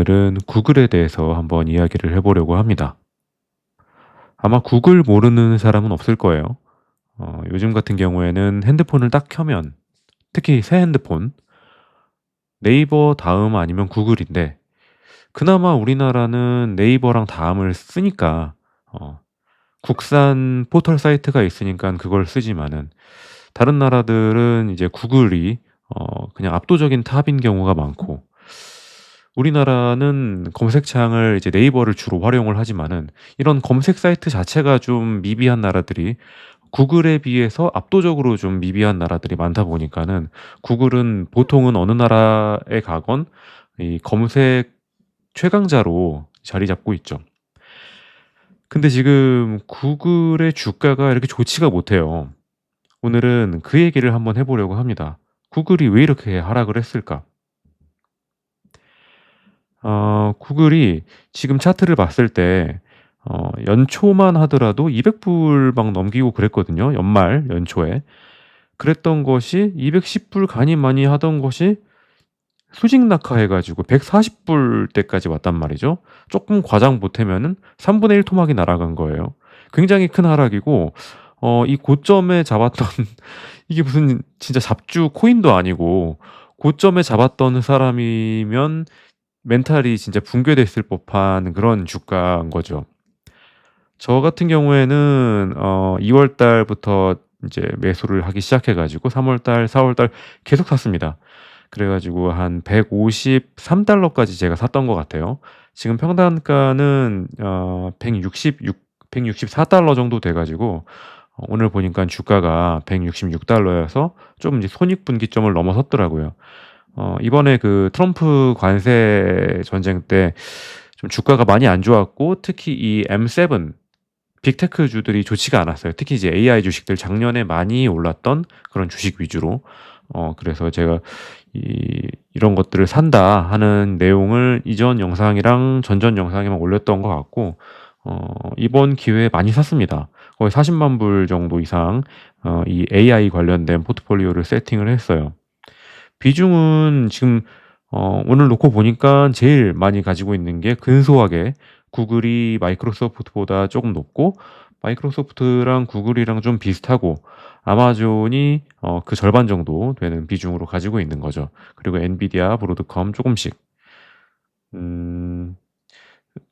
오늘은 구글에 대해서 한번 이야기를 해보려고 합니다. 아마 구글 모르는 사람은 없을 거예요. 어, 요즘 같은 경우에는 핸드폰을 딱 켜면, 특히 새 핸드폰, 네이버 다음 아니면 구글인데, 그나마 우리나라는 네이버랑 다음을 쓰니까, 어, 국산 포털 사이트가 있으니까 그걸 쓰지만은, 다른 나라들은 이제 구글이 어, 그냥 압도적인 탑인 경우가 많고, 우리나라는 검색창을 이제 네이버를 주로 활용을 하지만은 이런 검색 사이트 자체가 좀 미비한 나라들이 구글에 비해서 압도적으로 좀 미비한 나라들이 많다 보니까는 구글은 보통은 어느 나라에 가건 이 검색 최강자로 자리 잡고 있죠. 근데 지금 구글의 주가가 이렇게 좋지가 못해요. 오늘은 그 얘기를 한번 해 보려고 합니다. 구글이 왜 이렇게 하락을 했을까? 어, 구글이 지금 차트를 봤을 때, 어, 연초만 하더라도 200불 막 넘기고 그랬거든요. 연말, 연초에. 그랬던 것이 210불 가니 많이 하던 것이 수직 낙하해 가지고 140불 때까지 왔단 말이죠. 조금 과장 보태면은 3분의 1 토막이 날아간 거예요. 굉장히 큰 하락이고, 어, 이 고점에 잡았던, 이게 무슨 진짜 잡주 코인도 아니고, 고점에 잡았던 사람이면 멘탈이 진짜 붕괴됐을 법한 그런 주가인 거죠. 저 같은 경우에는 어 2 월 달부터 이제 매수를 하기 시작해 가지고 3 월 달, 4 월 달 계속 샀습니다. 그래 가지고 한 153 달러까지 제가 샀던 것 같아요. 지금 평단가는 어 166, 164 달러 정도 돼 가지고 어 오늘 보니까 주가가 166 달러여서 좀 이제 손익분기점을 넘어섰더라고요. 어, 이번에 그 트럼프 관세 전쟁 때 좀 주가가 많이 안 좋았고 특히 이 M7 빅테크 주들이 좋지가 않았어요. 특히 이제 AI 주식들 작년에 많이 올랐던 그런 주식 위주로. 어, 그래서 제가 이, 이런 것들을 산다 하는 내용을 이전 영상이랑 전전 영상에만 올렸던 것 같고, 어, 이번 기회에 많이 샀습니다. 거의 40만 불 정도 이상, 어, 이 AI 관련된 포트폴리오를 세팅을 했어요. 비중은 지금 어 오늘 놓고 보니까 제일 많이 가지고 있는 게 근소하게 구글이 마이크로소프트보다 조금 높고 마이크로소프트랑 구글이랑 좀 비슷하고 아마존이 어 그 절반 정도 되는 비중으로 가지고 있는 거죠. 그리고 엔비디아, 브로드컴 조금씩. 음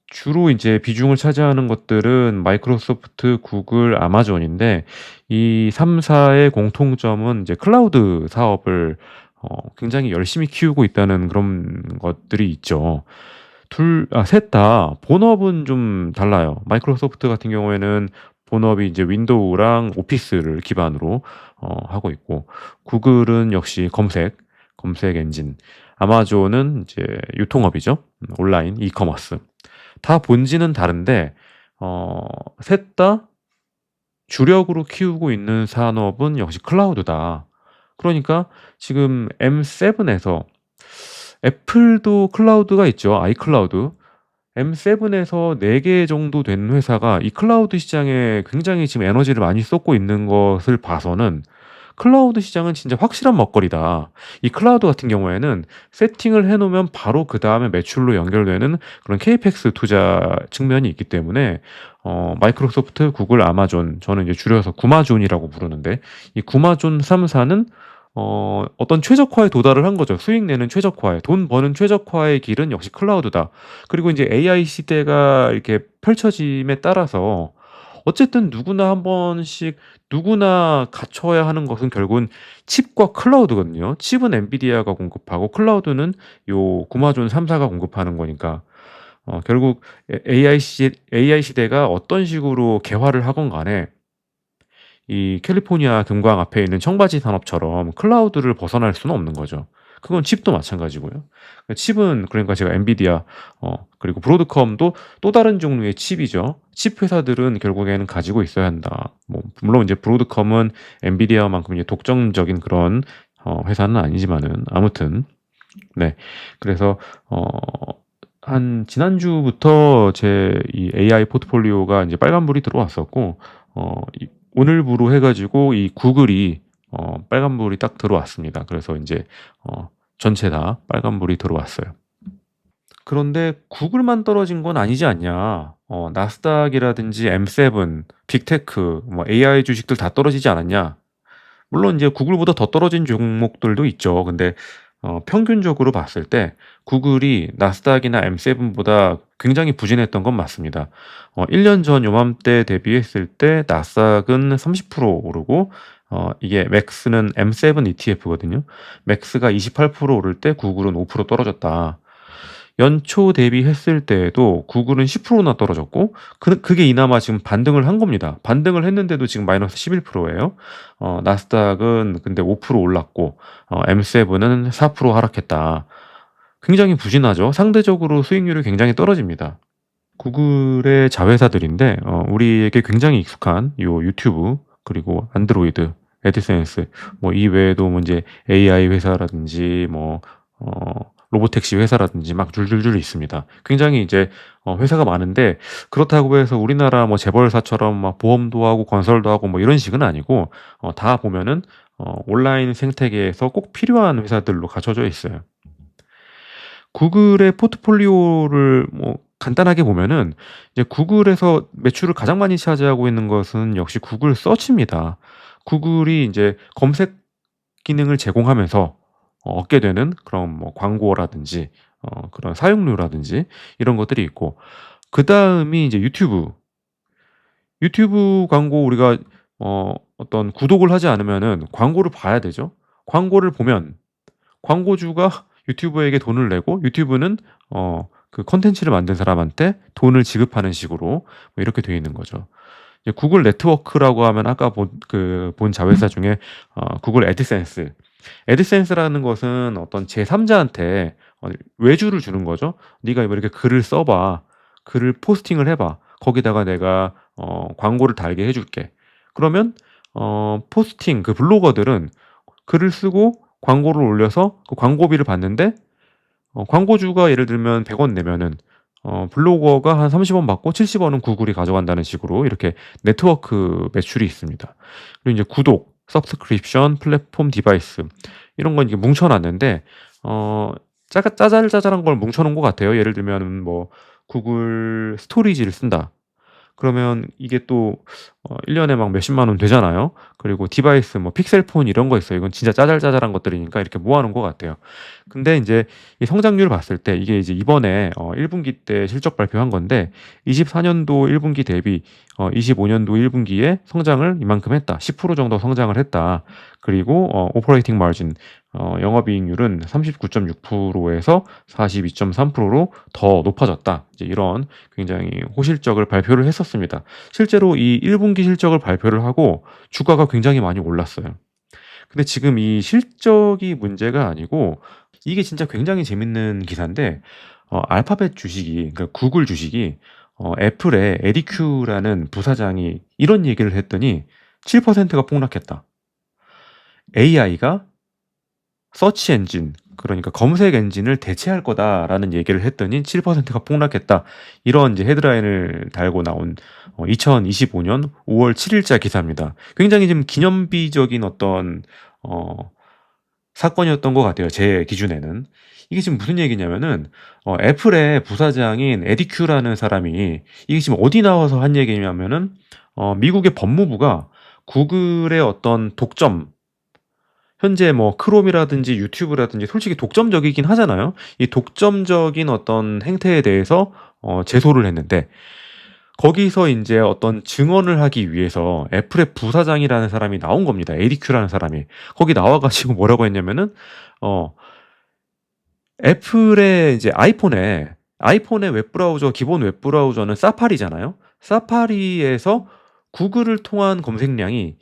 주로 이제 비중을 차지하는 것들은 마이크로소프트, 구글, 아마존인데 이 3 사의 공통점은 이제 클라우드 사업을 어 굉장히 열심히 키우고 있다는 그런 것들이 있죠. 둘 아 셋 다 본업은 좀 달라요. 마이크로소프트 같은 경우에는 본업이 이제 윈도우랑 오피스를 기반으로 어 하고 있고 구글은 역시 검색, 검색 엔진, 아마존은 이제 유통업이죠. 온라인 이커머스. 다 본질은 다른데 어 셋 다 주력으로 키우고 있는 산업은 역시 클라우드다. 그러니까 지금 M7에서 애플도 클라우드가 있죠. 아이클라우드. M7에서 4개 정도 된 회사가 이 클라우드 시장에 굉장히 지금 에너지를 많이 쏟고 있는 것을 봐서는 클라우드 시장은 진짜 확실한 먹거리다. 이 클라우드 같은 경우에는 세팅을 해 놓으면 바로 그 다음에 매출로 연결되는 그런 케이펙스 투자 측면이 있기 때문에 어 마이크로소프트, 구글, 아마존 저는 이제 줄여서 구마존이라고 부르는데 이 구마존 3사는 어 어떤 최적화에 도달을 한 거죠. 수익 내는 최적화에. 돈 버는 최적화의 길은 역시 클라우드다. 그리고 이제 AI 시대가 이렇게 펼쳐짐에 따라서 어쨌든 누구나 한 번씩 누구나 갖춰야 하는 것은 결국은 칩과 클라우드거든요. 칩은 엔비디아가 공급하고 클라우드는 요 구마존 3사가 공급하는 거니까 어 결국 AI 시 AI 시대가 어떤 식으로 개화를 하건 간에 이 캘리포니아 금광 앞에 있는 청바지 산업처럼 클라우드를 벗어날 수는 없는 거죠. 그건 칩도 마찬가지고요. 칩은 그러니까 제가 엔비디아 어 그리고 브로드컴도 또 다른 종류의 칩이죠. 칩 회사들은 결국에는 가지고 있어야 한다. 뭐 물론 이제 브로드컴은 엔비디아만큼 이제 독점적인 그런 어 회사는 아니지만은 아무튼 네. 그래서 어 한 지난주부터 제 이 AI 포트폴리오가 이제 빨간불이 들어왔었고 어이 오늘부로 해 가지고 이 구글이 어 빨간불이 딱 들어왔습니다. 그래서 인제 어 전체 다 빨간불이 들어왔어요. 그런데 구글만 떨어진 건 아니지 않냐. 어, 나스닥이라든지 M7, 빅테크, 뭐 AI 주식들 다 떨어지지 않았냐. 물론 이제 구글보다 더 떨어진 종목들도 있죠. 근데 어, 평균적으로 봤을 때 구글이 나스닥이나 M7보다 굉장히 부진했던 건 맞습니다. 어, 1년 전 요맘때 대비했을 때 나스닥은 30% 오르고 어, 이게 맥스는 M7 ETF거든요. 맥스가 28% 오를 때 구글은 5% 떨어졌다. 연초 대비했을 때에도 구글은 10%나 떨어졌고 그, 그게 이나마 지금 반등을 한 겁니다. 반등을 했는데도 지금 마이너스 11%예요. 어, 나스닥은 근데 5% 올랐고 어, M7은 4% 하락했다. 굉장히 부진하죠. 상대적으로 수익률이 굉장히 떨어집니다. 구글의 자회사들인데 어, 우리에게 굉장히 익숙한 요 유튜브 그리고 안드로이드, 에드센스 뭐 이 외에도 뭐 이제 AI 회사라든지 뭐 어, 로보택시 회사라든지 막 줄줄줄 있습니다. 굉장히 이제 어, 회사가 많은데 그렇다고 해서 우리나라 뭐 재벌사처럼 막 보험도 하고 건설도 하고 뭐 이런 식은 아니고 어, 다 보면은 어, 온라인 생태계에서 꼭 필요한 회사들로 갖춰져 있어요. 구글의 포트폴리오를 뭐 간단하게 보면은 이제 구글에서 매출을 가장 많이 차지하고 있는 것은 역시 구글 서치입니다. 구글이 이제 검색 기능을 제공하면서 어, 얻게 되는 그런 뭐 광고라든지 어, 그런 사용료라든지 이런 것들이 있고 그 다음이 이제 유튜브 유튜브 광고 우리가 어, 어떤 구독을 하지 않으면은 광고를 봐야 되죠. 광고를 보면 광고주가 유튜브에게 돈을 내고 유튜브는 어, 그 컨텐츠를 만든 사람한테 돈을 지급하는 식으로 뭐 이렇게 되어 있는 거죠. 구글 네트워크라고 하면 아까 본, 그, 본 자회사 중에 어, 구글 애드센스 애드센스라는 것은 어떤 제3자한테 어, 외주를 주는 거죠. 네가 이렇게 글을 써 봐. 글을 포스팅을 해 봐. 거기다가 내가 어, 광고를 달게 해 줄게. 그러면 어, 포스팅 그 블로거들은 글을 쓰고 광고를 올려서 그 광고비를 받는데 어, 광고주가 예를 들면 100 원 내면은 어, 블로거가 한 30 원 받고 70 원은 구글이 가져간다는 식으로 이렇게 네트워크 매출이 있습니다. 그리고 이제 구독, 서브스크립션, 플랫폼 디바이스 이런 건 이게 뭉쳐놨는데 어 짜, 짜잘짜잘한 걸 뭉쳐놓은 것 같아요. 예를 들면 뭐 구글 스토리지를 쓴다. 그러면 이게 또 어, 1년에 막 몇십만 원 되잖아요. 그리고 디바이스 뭐 픽셀폰 이런 거 있어요. 이건 진짜 짜잘짜잘한 것들이니까 이렇게 모아놓은 것 같아요. 근데 이제 이 성장률을 봤을 때 이게 이제 이번에 어 1분기 때 실적 발표한 건데 24년도 1분기 대비 어 25년도 1분기에 성장을 이만큼 했다. 10% 정도 성장을 했다. 그리고 어 오퍼레이팅 마진 어, 영업이익률은 39.6%에서 42.3%로 더 높아졌다. 이제 이런 굉장히 호실적을 발표를 했었습니다. 실제로 이 1분기 실적을 발표를 하고 주가가 굉장히 많이 올랐어요. 근데 지금 이 실적이 문제가 아니고 이게 진짜 굉장히 재밌는 기사인데 어, 알파벳 주식이 그러니까 구글 주식이 어, 애플의 에디큐라는 부사장이 이런 얘기를 했더니 7%가 폭락했다. AI가 서치 엔진 그러니까 검색 엔진을 대체할 거다라는 얘기를 했더니 7%가 폭락했다. 이런 이제 헤드라인을 달고 나온 2025년 5월 7일자 기사입니다. 굉장히 좀 기념비적인 어떤 어 사건이었던 것 같아요. 제 기준에는. 이게 지금 무슨 얘기냐면은 어, 애플의 부사장인 에디큐라는 사람이 이게 지금 어디 나와서 한 얘기냐면은 어, 미국의 법무부가 구글의 어떤 독점 현재 뭐 크롬이라든지 유튜브라든지 솔직히 독점적이긴 하잖아요. 이 독점적인 어떤 행태에 대해서 어, 제소를 했는데 거기서 이제 어떤 증언을 하기 위해서 애플의 부사장이라는 사람이 나온 겁니다. 에디큐라는 사람이 거기 나와가지고 뭐라고 했냐면은 어 애플의 이제 아이폰에 아이폰의 웹브라우저 기본 웹브라우저는 사파리잖아요. 사파리에서 구글을 통한 검색량이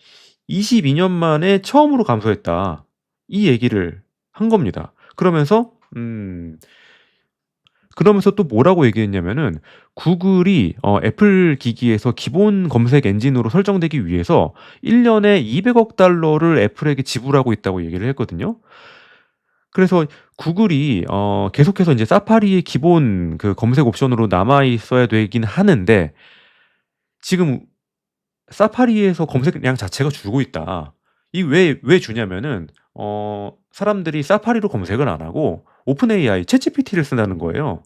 22년 만에 처음으로 감소했다. 이 얘기를 한 겁니다. 그러면서 음 그러면서 또 뭐라고 얘기했냐면은 구글이 어, 애플 기기에서 기본 검색 엔진으로 설정되기 위해서 1년에 200억 달러를 애플에게 지불하고 있다고 얘기를 했거든요. 그래서 구글이 어, 계속해서 이제 사파리의 기본 그 검색 옵션으로 남아 있어야 되긴 하는데 지금 사파리에서 검색량 자체가 줄고 있다. 이 왜 왜 주냐면은 어 사람들이 사파리로 검색을 안 하고 오픈 AI, 챗GPT를 쓴다는 거예요.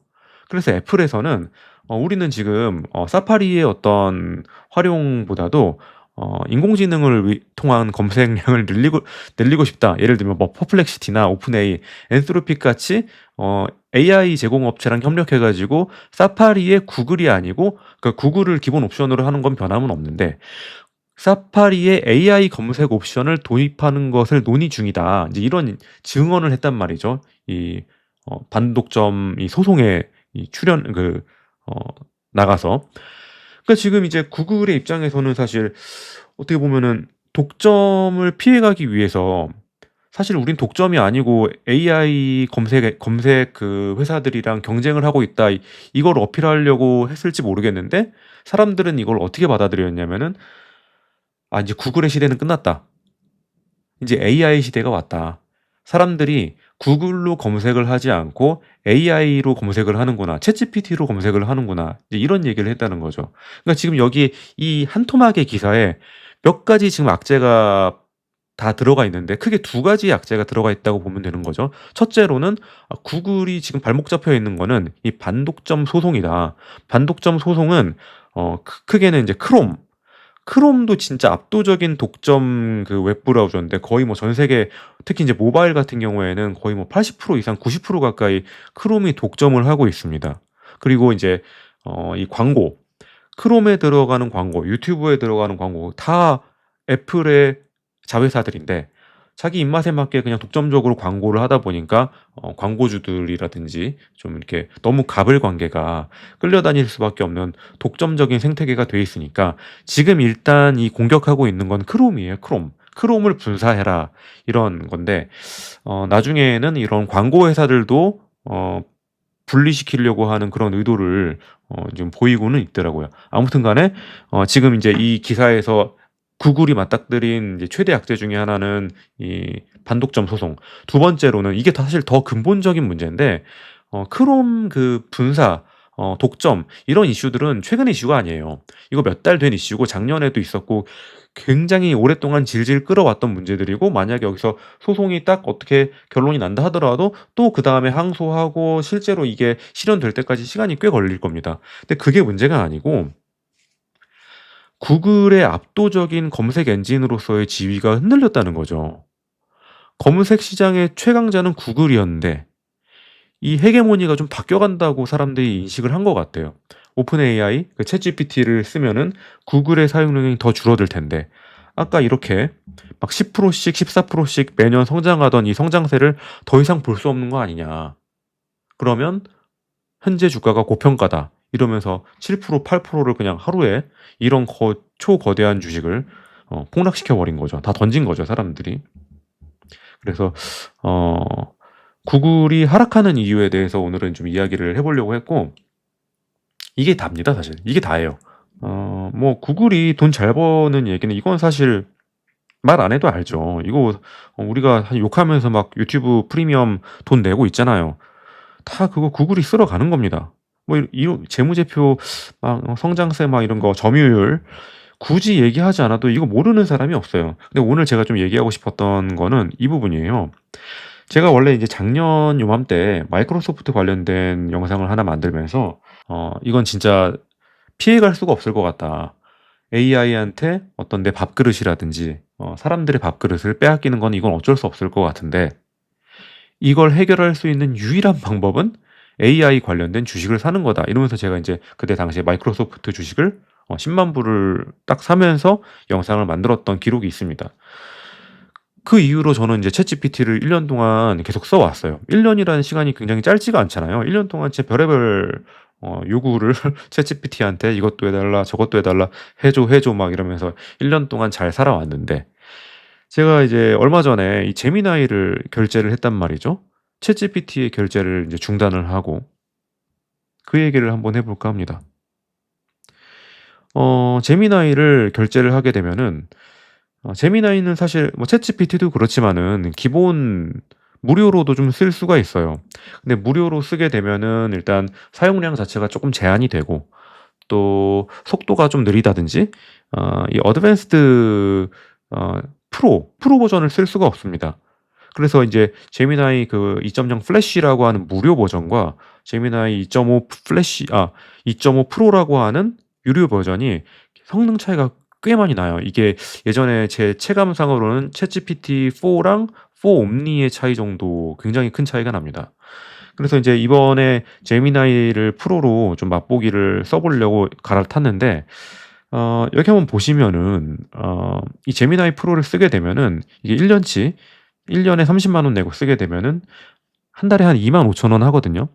그래서 애플에서는 어 우리는 지금 어 사파리의 어떤 활용보다도 어 인공지능을 위 통한 검색량을 늘리고 늘리고 싶다. 예를 들면 뭐 퍼플렉시티나 오픈AI, 엔소로픽 같이 어 AI 제공 업체랑 협력해 가지고 사파리의 구글이 아니고 그러니까 구글을 기본 옵션으로 하는 건 변함은 없는데 사파리에 AI 검색 옵션을 도입하는 것을 논의 중이다. 이제 이런 증언을 했단 말이죠. 이 어 반독점 이 소송에 이 출연 그 어 나가서. 그러니까 지금 이제 구글의 입장에서는 사실 어떻게 보면은 독점을 피해가기 위해서 사실 우린 독점이 아니고 AI 검색 검색 그 회사들이랑 경쟁을 하고 있다. 이 이걸 어필하려고 했을지 모르겠는데 사람들은 이걸 어떻게 받아들였냐면은 '아 인제 구글의 시대는 끝났다. 인제 AI 시대가 왔다. 사람들이 구글로 검색을 하지 않고 AI로 검색을 하는구나. 챗GPT로 검색을 하는구나.' 이제 이런 얘기를 했다는 거죠. 그러니까 지금 여기 이 한 토막의 기사에 몇 가지 지금 악재가 다 들어가 있는데 크게 두 가지의 악재가 들어가 있다고 보면 되는 거죠. 첫째로는 아 구글이 지금 발목 잡혀 있는 거는 이 반독점 소송이다. 반독점 소송은 어크 크게는 인제 크롬, 크롬도 진짜 압도적인 독점 그 웹 브라우저인데 거의 뭐 전 세계 특히 인제 모바일 같은 경우에는 거의 뭐 80% 이상 90% 가까이 크롬이 독점을 하고 있습니다. 그리고 인제 어 이 광고, 크롬에 들어가는 광고, 유튜브에 들어가는 광고 다 애플의 자회사들인데 자기 입맛에 맞게 그냥 독점적으로 광고를 하다 보니까 어 광고주들이라든지 좀 이렇게 너무 가불관계가 끌려다닐 수밖에 없는 독점적인 생태계가 돼 있으니까 지금 일단 이 공격하고 있는 건 크롬이에요, 크롬. "크롬을 분사해라." 이런 건데 어 나중에는 이런 광고 회사들도 어 분리시키려고 하는 그런 의도를 어 좀 보이고는 있더라고요. 아무튼 간에 어 지금 인제 이 기사에서 구글이 맞닥뜨린 최대 악재 중에 하나는 이 반독점 소송. 두 번째로는 이게 더 사실 더 근본적인 문제인데 어 크롬 그 분사 어 독점 이런 이슈들은 최근 이슈가 아니에요. 이거 몇 달 된 이슈고 작년에도 있었고 굉장히 오랫동안 질질 끌어왔던 문제들이고 만약에 여기서 소송이 딱 어떻게 결론이 난다 하더라도 또 그 다음에 항소하고 실제로 이게 실현될 때까지 시간이 꽤 걸릴 겁니다. 근데 그게 문제가 아니고 구글의 압도적인 검색 엔진으로서의 지위가 흔들렸다는 거죠. 검색 시장의 최강자는 구글이었는데 이 헤게모니가 좀 바뀌어간다고 사람들이 인식을 한 것 같아요. 오픈 AI 그 챗GPT를 쓰면은 구글의 사용량이 더 줄어들 텐데 아까 이렇게 막 10%씩 14%씩 매년 성장하던 이 성장세를 더 이상 볼 수 없는 거 아니냐. 그러면 "현재 주가가 고평가다." 이러면서 7% 8%를 그냥 하루에 이런 거 초거대한 주식을 어 폭락시켜 버린 거죠. 다 던진 거죠, 사람들이. 그래서 어 구글이 하락하는 이유에 대해서 오늘은 좀 이야기를 해 보려고 했고 이게 답니다, 사실. 이게 다예요. 어 뭐 구글이 돈 잘 버는 얘기는 이건 사실 말 안 해도 알죠. 이거 어 우리가 욕하면서 막 유튜브 프리미엄 돈 내고 있잖아요. 다 그거 구글이 쓸어 가는 겁니다. 뭐이이 재무제표 막어 성장세 막 이런 거 점유율 굳이 얘기하지 않아도 이거 모르는 사람이 없어요. 근데 오늘 제가 좀 얘기하고 싶었던 거는 이 부분이에요. 제가 원래 이제 작년 요맘때 마이크로소프트 관련된 영상을 하나 만들면서 어 '이건 진짜 피해갈 수가 없을 것 같다. AI한테 어떤 내 밥그릇이라든지 어 사람들의 밥그릇을 빼앗기는 건 이건 어쩔 수 없을 것 같은데 이걸 해결할 수 있는 유일한 방법은 AI 관련된 주식을 사는 거다.' 이러면서 제가 인제 그때 당시에 마이크로소프트 주식을 어100,000 불을 딱 사면서 영상을 만들었던 기록이 있습니다. 그 이후로 저는 인제 챗GPT를 1년 동안 계속 써 왔어요. 1 년이라는 시간이 굉장히 짧지가 않잖아요. 1년 동안 진짜 별의별 어 요구를 챗GPT한테 "이것도 해 달라. 저것도 해 달라. 해 줘, 해 줘." 막 이러면서 1년 동안 잘 살아왔는데 제가 이제 얼마 전에 이 제미나이를 결제를 했단 말이죠. 챗GPT의 결제를 인제 중단을 하고 그 얘기를 한번 해 볼까 합니다. 어 제미나이를 결제를 하게 되면은 어 제미나이는 사실 뭐 챗GPT도 그렇지만은 기본 무료로도 좀 쓸 수가 있어요. 근데 무료로 쓰게 되면은 일단 사용량 자체가 쪼끔 제한이 되고 또 속도가 좀 느리다든지 어 이 어드밴스드 어 프로, 프로 버전을 쓸 수가 없습니다. 그래서 인제 제미나이 그 2.0 플래시라고 하는 무료 버전과 제미나이 2.5 플래시 아 2.5 프로라고 하는 유료 버전이 성능 차이가 꽤 많이 나요. 이게 예전에 제 체감상으로는 챗GPT4랑 4 옴니의 차이 정도 굉장히 큰 차이가 납니다. 그래서 이제 이번에 제미나이를 프로로 좀 맛보기를 써보려고 갈아탔는데 어, 여기 한번 보시면은 어, 이 제미나이 프로를 쓰게 되면은 이게 1년치 1년에 30만 원 내고 쓰게 되면은 한 달에 한 2만 5천 원 하거든요.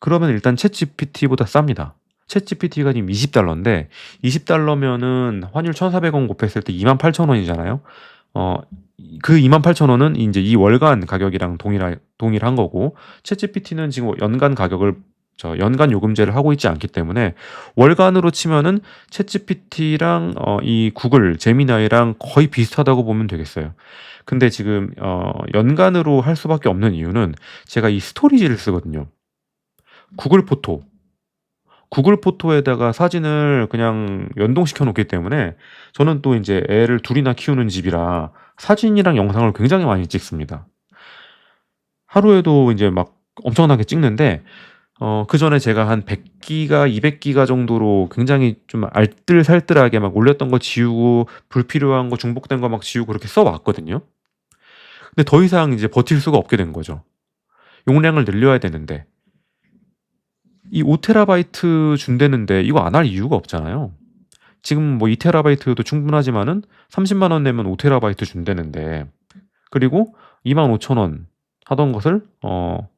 그러면 일단 챗 GPT보다 쌉니다. 챗 GPT가 지금 20달러인데 20달러면은 환율 1,400원 곱했을 때 28,000원이잖아요. 어, 그 28,000원은 이제 이 월간 가격이랑 동일하, 동일한 거고 챗 GPT는 지금 연간 가격을 저 연간 요금제를 하고 있지 않기 때문에 월간으로 치면은 챗GPT랑 어, 이 구글 제미나이랑 거의 비슷하다고 보면 되겠어요. 근데 지금 어, 연간으로 할 수밖에 없는 이유는 제가 이 스토리지를 쓰거든요. 구글 포토. 구글 포토에다가 사진을 그냥 연동시켜 놓기 때문에 저는 또 이제 애를 둘이나 키우는 집이라 사진이랑 영상을 굉장히 많이 찍습니다. 하루에도 이제 막 엄청나게 찍는데 어, 그 전에 제가 한 100기가, 200기가 정도로 굉장히 좀 알뜰살뜰하게 막 올렸던 거 지우고 불필요한 거 중복된 거 막 지우고 그렇게 써 왔거든요. 근데 더 이상 이제 버틸 수가 없게 된 거죠. 용량을 늘려야 되는데 이 5테라바이트 준대는데 이거 안 할 이유가 없잖아요. 지금 뭐 2테라바이트도 충분하지만은 30만 원 내면 5테라바이트 준대는데 그리고 25,000원 하던 것을 어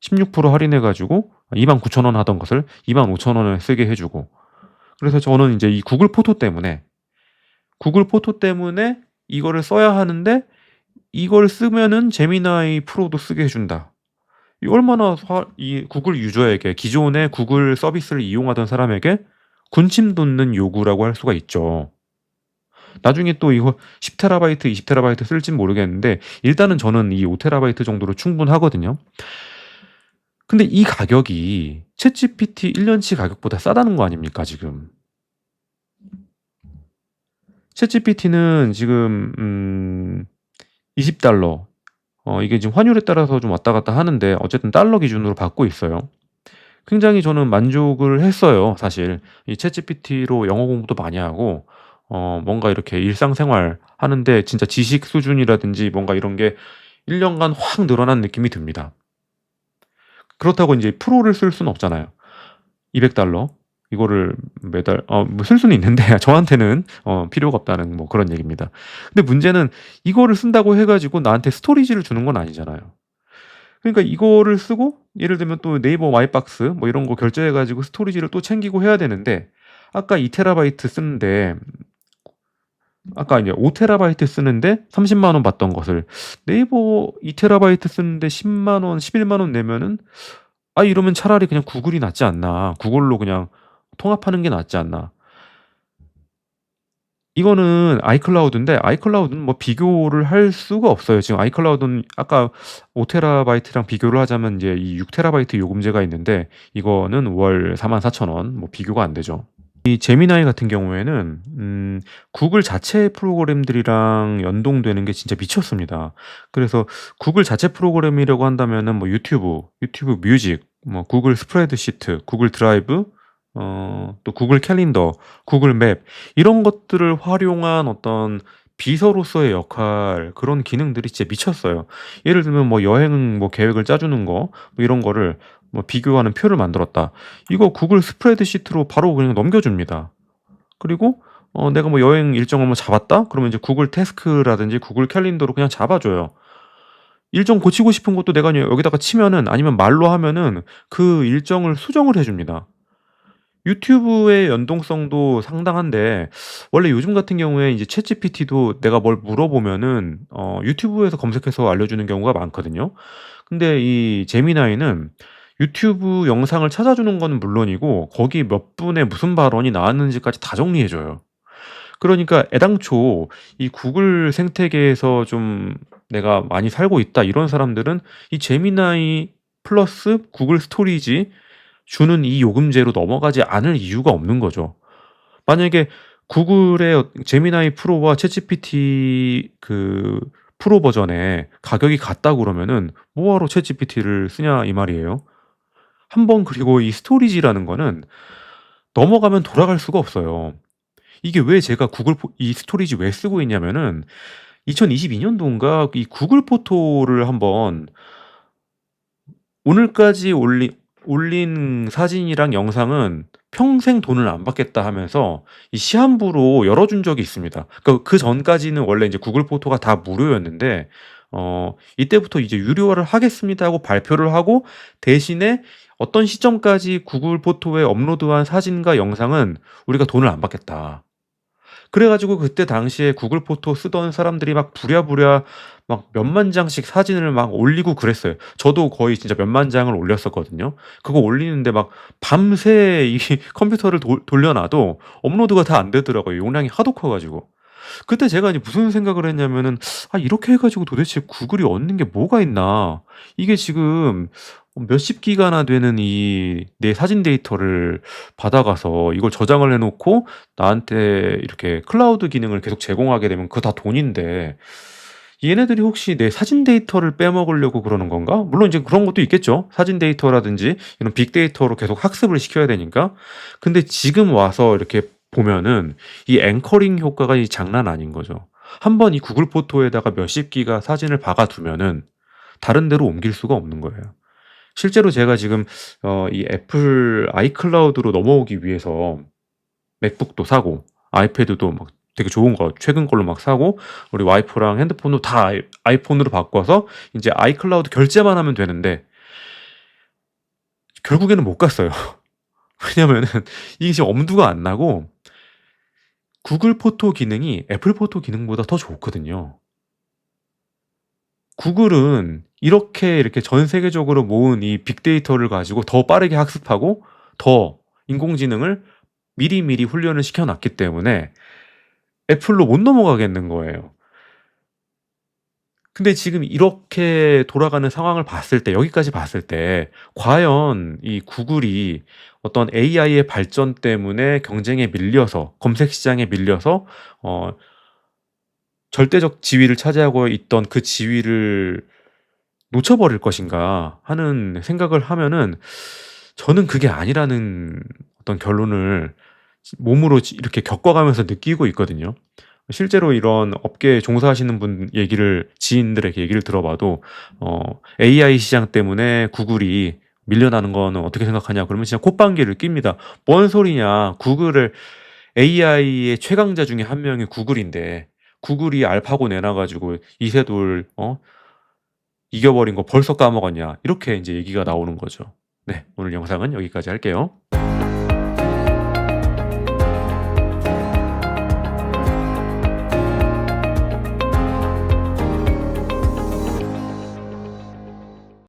16% 할인해 가지고 29,000원 하던 것을 25,000원에 쓰게 해 주고 그래서 저는 이제 이 구글 포토 때문에 구글 포토 때문에 이거를 써야 하는데 이걸 쓰면은 제미나이 프로도 쓰게 해 준다. 이 얼마나 화, 이 구글 유저에게 기존의 구글 서비스를 이용하던 사람에게 군침 돋는 요구라고 할 수가 있죠. 나중에 또 이거 10테라바이트, 20테라바이트 쓸진 모르겠는데 일단은 저는 이 5테라바이트 정도로 충분하거든요. 근데 이 가격이 챗GPT 1년치 가격보다 싸다는 거 아닙니까, 지금? 챗GPT는 지금 음 20달러. 어 이게 지금 환율에 따라서 좀 왔다 갔다 하는데 어쨌든 달러 기준으로 받고 있어요. 굉장히 저는 만족을 했어요, 사실. 이 챗GPT로 영어 공부도 많이 하고 어 뭔가 이렇게 일상생활 하는데 진짜 지식 수준이라든지 뭔가 이런 게 1 년간 확 늘어난 느낌이 듭니다. 그렇다고 이제 프로를 쓸 수는 없잖아요. 200달러 이거를 매달 어뭐 쓸 수는 있는데 저한테는 어 필요가 없다는 뭐 그런 얘기입니다. 근데 문제는 이거를 쓴다고 해 가지고 나한테 스토리지를 주는 건 아니잖아요. 그러니까 이거를 쓰고 예를 들면 또 네이버 마이박스 뭐 이런 거 결제해 가지고 스토리지를 또 챙기고 해야 되는데 아까 2테라바이트 쓰는데 아까 이제 5테라바이트 쓰는데 30만 원 받던 것을 네이버 2테라바이트 쓰는데 10만 원, 11만 원 내면은 '아 이러면 차라리 그냥 구글이 낫지 않나. 구글로 그냥 통합하는 게 낫지 않나.' 이거는 아이클라우드인데 아이클라우드는 뭐 비교를 할 수가 없어요. 지금 아이클라우드는 아까 5테라바이트랑 비교를 하자면 이제 이 6테라바이트 요금제가 있는데 이거는 월 44,000원 뭐 비교가 안 되죠. 이 제미나이 같은 경우에는 음 구글 자체 프로그램들이랑 연동되는 게 진짜 미쳤습니다. 그래서 구글 자체 프로그램이라고 한다면은 뭐 유튜브, 유튜브 뮤직, 뭐 구글 스프레드시트, 구글 드라이브 어 또 구글 캘린더, 구글 맵 이런 것들을 활용한 어떤 비서로서의 역할 그런 기능들이 진짜 미쳤어요. 예를 들면 뭐 여행 뭐 계획을 짜 주는 거 뭐 이런 거를 뭐 비교하는 표를 만들었다. 이거 구글 스프레드시트로 바로 그냥 넘겨 줍니다. 그리고 어 내가 뭐 여행 일정을 뭐 잡았다? 그러면 이제 구글 태스크라든지 구글 캘린더로 그냥 잡아 줘요. 일정 고치고 싶은 것도 내가 여기다가 치면은 아니면 말로 하면은 그 일정을 수정을 해 줍니다. 유튜브의 연동성도 상당한데 원래 요즘 같은 경우에 이제 챗GPT도 내가 뭘 물어보면은 어 유튜브에서 검색해서 알려주는 경우가 많거든요. 근데 이 제미나이는 유튜브 영상을 찾아주는 건 물론이고 거기 몇 분의 무슨 발언이 나왔는지까지 다 정리해 줘요. 그러니까 애당초 이 구글 생태계에서 좀 '내가 많이 살고 있다.' 이런 사람들은 이 제미나이 플러스 구글 스토리지 주는 이 요금제로 넘어가지 않을 이유가 없는 거죠. 만약에 구글의 제미나이 프로와 챗GPT 그 프로 버전의 가격이 같다 그러면은 "뭐 하러 챗GPT를 쓰냐." 이 말이에요. 한번 그리고 이 스토리지라는 거는 넘어가면 돌아갈 수가 없어요. 이게 왜 제가 구글 포 이 스토리지 왜 쓰고 있냐면은 2022 년도인가 이 구글 포토를 한번 오늘까지 올린 올린 사진이랑 영상은 평생 돈을 안 받겠다 하면서 이 시한부로 열어준 적이 있습니다. 그러니까 그 전까지는 원래 이제 구글 포토가 다 무료였는데 어 이때부터 이제 유료화를 하겠습니다 하고 발표를 하고 대신에 어떤 시점까지 구글 포토에 업로드한 사진과 영상은 우리가 돈을 안 받겠다. 그래 가지고 그때 당시에 구글 포토 쓰던 사람들이 막 부랴부랴 막 몇만 장씩 사진을 막 올리고 그랬어요. 저도 거의 진짜 몇만 장을 올렸었거든요. 그거 올리는데 막 밤새 이 컴퓨터를 돌 돌려놔도 업로드가 다 안 되더라고요, 용량이 하도 커 가지고. 그때 제가 이제 무슨 생각을 했냐면은 '아 이렇게 해 가지고 도대체 구글이 얻는 게 뭐가 있나. 이게 지금 몇십 기가나 되는 이 내 사진 데이터를 받아가서 이걸 저장을 해 놓고 나한테 이렇게 클라우드 기능을 계속 제공하게 되면 그거 다 돈인데 얘네들이 혹시 내 사진 데이터를 빼먹으려고 그러는 건가?' 물론 이제 그런 것도 있겠죠. 사진 데이터라든지 이런 빅데이터로 계속 학습을 시켜야 되니까. 근데 지금 와서 이렇게 보면은 이 앵커링 효과가 이 장난 아닌 거죠. 한번 이 구글 포토에다가 몇십 기가 사진을 박아 두면은 다른 데로 옮길 수가 없는 거예요. 실제로 제가 지금 어 이 애플 아이클라우드로 넘어오기 위해서 맥북도 사고 아이패드도 막 되게 좋은 거 최근 걸로 막 사고 우리 와이프랑 핸드폰도 다 아이 아이폰으로 바꿔서 인제 아이클라우드 결제만 하면 되는데 결국에는 못 갔어요. 왜냐면은 이게 지금 엄두가 안 나고 구글 포토 기능이 애플 포토 기능보다 더 좋거든요. 구글은 이렇게, 이렇게 전 세계적으로 모은 이 빅데이터를 가지고 더 빠르게 학습하고 더 인공지능을 미리미리 훈련을 시켜 놨기 때문에 애플로 못 넘어가겠는 거예요. 근데 지금 이렇게 돌아가는 상황을 봤을 때 여기까지 봤을 때 과연 이 구글이 어떤 AI의 발전 때문에 경쟁에 밀려서 검색 시장에 밀려서 어 절대적 지위를 차지하고 있던 그 지위를 놓쳐버릴 것인가 하는 생각을 하면은 저는 그게 아니라는 어떤 결론을 몸으로 이렇게 겪어가면서 느끼고 있거든요. 실제로 이런 업계에 종사하시는 분 얘기를 지인들의 얘기를 들어봐도 어 "AI 시장 때문에 구글이 밀려나는 거는 어떻게 생각하냐?" 그러면 진짜 콧방귀를 낍니다. "뭔 소리냐. 구글을 AI의 최강자 중에 한 명이 구글인데 구글이 알파고 내놔 가지고 이세돌 어 이겨버린 거 벌써 까먹었냐." 이렇게 인제 얘기가 나오는 거죠. 네. 오늘 영상은 여기까지 할게요.